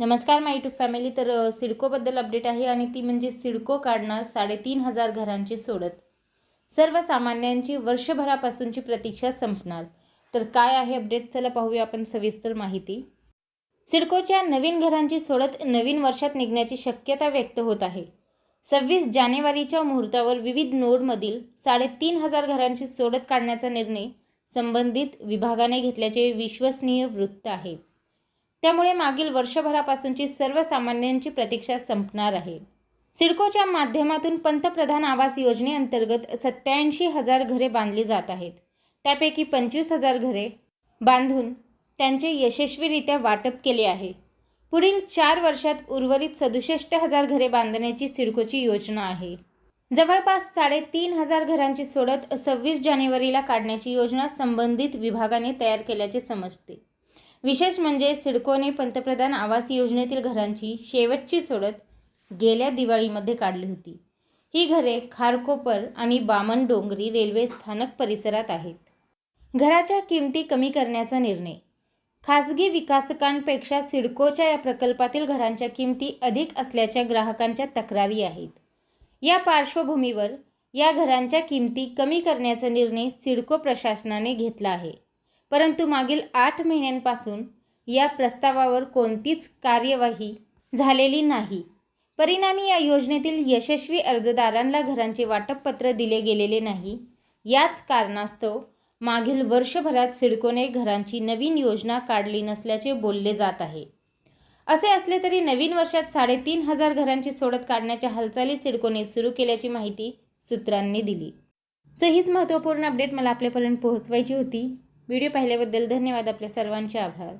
नमस्कार माय to family. तर सिडकोबद्दल update आहे आणि ती म्हणजे सिडको काढणार साडेतीन हजार घरांची सोडत. सर्वसामान्यांची वर्षभरापासूनची प्रतीक्षा संपणार. तर काय आहे अपडेट? चला पाहूया आपण सविस्तर माहिती. सिडकोच्या नवीन घरांची सोडत नवीन वर्षात निघण्याची शक्यता व्यक्त होत आहे. सव्वीस जानेवारीच्या मुहूर्तावर विविध नोडमधील साडेतीन हजार घरांची सोडत काढण्याचा निर्णय संबंधित विभागाने घेतल्याचे विश्वसनीय वृत्त आहे. त्यामुळे मागील वर्षभरापासूनची सर्वसामान्यांची प्रतीक्षा संपणार आहे. सिडकोच्या माध्यमातून पंतप्रधान आवास योजनेअंतर्गत सत्याऐंशी हजार घरे बांधली जात आहेत. त्यापैकी पंचवीस हजार घरे बांधून त्यांचे यशस्वीरित्या वाटप केले आहे. पुढील चार वर्षात उर्वरित सदुसष्ट हजार घरे बांधण्याची सिडकोची योजना आहे. जवळपास साडेतीन हजार घरांची सोडत सव्वीस जानेवारीला काढण्याची योजना संबंधित विभागाने तयार केल्याचे समजते. विशेष म्हणजे सिडकोने पंतप्रधान आवास योजनेतील घरांची शेवटची सोडत गेल्या दिवाळीमध्ये काढली होती. ही घरे खारकोपर आणि बामण डोंगरी रेल्वे स्थानक परिसरात आहेत. घराच्या किमती कमी करण्याचा निर्णय. खासगी विकासकांपेक्षा सिडकोच्या या प्रकल्पातील घरांच्या किमती अधिक असल्याच्या ग्राहकांच्या तक्रारी आहेत. या पार्श्वभूमीवर या घरांच्या किमती कमी करण्याचा निर्णय सिडको प्रशासनाने घेतला आहे. परंतु मागील आठ महिन्यांपासून या प्रस्तावावर कोणतीच कार्यवाही झालेली नाही. परिणामी या योजनेतील यशस्वी अर्जदारांना घरांचे वाटपपत्र दिले गेलेले नाही. याच कारणास्तव मागील वर्षभरात सिडकोने घरांची नवीन योजना काढली नसल्याचे बोलले जात आहे. असे असले तरी नवीन वर्षात साडेतीन हजार घरांची सोडत काढण्याच्या हालचाली सिडकोने सुरू केल्याची माहिती सूत्रांनी दिली. सो हीच महत्त्वपूर्ण अपडेट मला आपल्यापर्यंत पोहोचवायची होती. व्हिडिओ पाहिल्याबद्दल धन्यवाद. आपल्या सर्वांचे आभार.